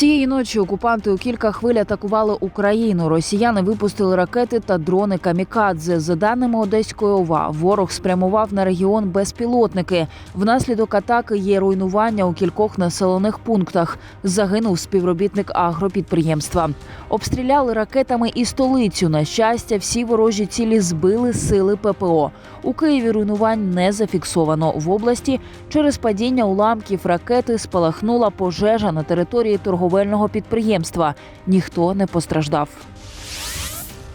Цієї ночі окупанти у кілька хвиль атакували Україну. Росіяни випустили ракети та дрони камікадзе. За даними Одеської ОВА, ворог спрямував на регіон безпілотники. Внаслідок атаки є руйнування у кількох населених пунктах. Загинув співробітник агропідприємства. Обстріляли ракетами і столицю. На щастя, всі ворожі цілі збили сили ППО. У Києві руйнувань не зафіксовано. В області через падіння уламків ракети спалахнула пожежа на території торговельного підприємства. Ніхто не постраждав.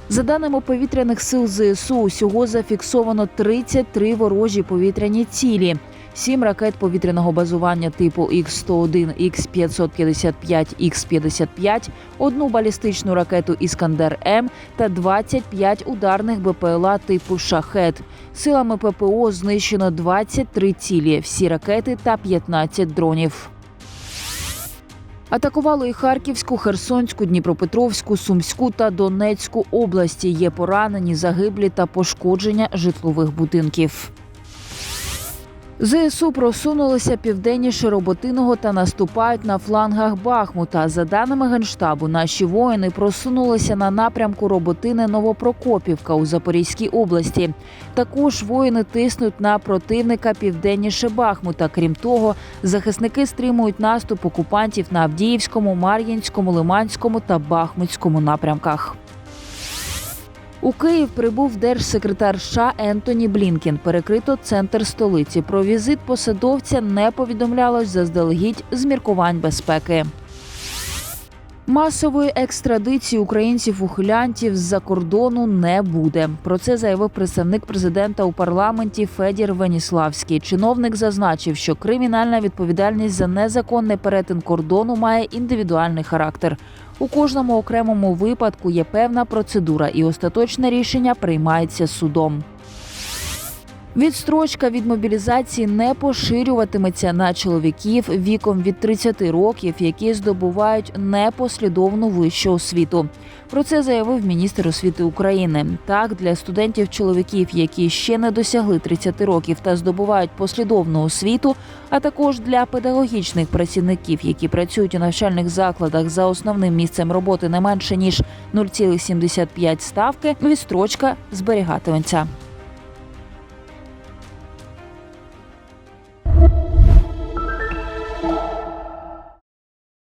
За даними повітряних сил ЗСУ, усього зафіксовано 33 ворожі повітряні цілі. Сім ракет повітряного базування типу Х-101, Х-555, Х-55, одну балістичну ракету Іскандер М та 25 ударних БПЛА типу Шахет. Силами ППО знищено 23 цілі, всі ракети та 15 дронів. Атакували і Харківську, Херсонську, Дніпропетровську, Сумську та Донецьку області. Є поранені, загиблі та пошкодження житлових будинків. ЗСУ просунулися південніше Роботиного та наступають на флангах Бахмута. За даними генштабу, наші воїни просунулися на напрямку Роботине Новопрокопівка у Запорізькій області. Також воїни тиснуть на противника південніше Бахмута. Крім того, захисники стримують наступ окупантів на Авдіївському, Мар'їнському, Лиманському та Бахмутському напрямках. У Київ прибув держсекретар США Ентоні Блінкін. Перекрито центр столиці. Про візит посадовця не повідомлялось заздалегідь з міркувань безпеки. Масової екстрадиції українців-ухилянтів з-за кордону не буде. Про це заявив представник президента у парламенті Федір Веніславський. Чиновник зазначив, що кримінальна відповідальність за незаконний перетин кордону має індивідуальний характер. У кожному окремому випадку є певна процедура, і остаточне рішення приймається судом. Відстрочка від мобілізації не поширюватиметься на чоловіків віком від 30 років, які здобувають непослідовну вищу освіту. Про це заявив міністр освіти України. Так, для студентів-чоловіків, які ще не досягли 30 років та здобувають послідовну освіту, а також для педагогічних працівників, які працюють у навчальних закладах за основним місцем роботи не менше ніж 0,75 ставки, відстрочка зберігатиметься.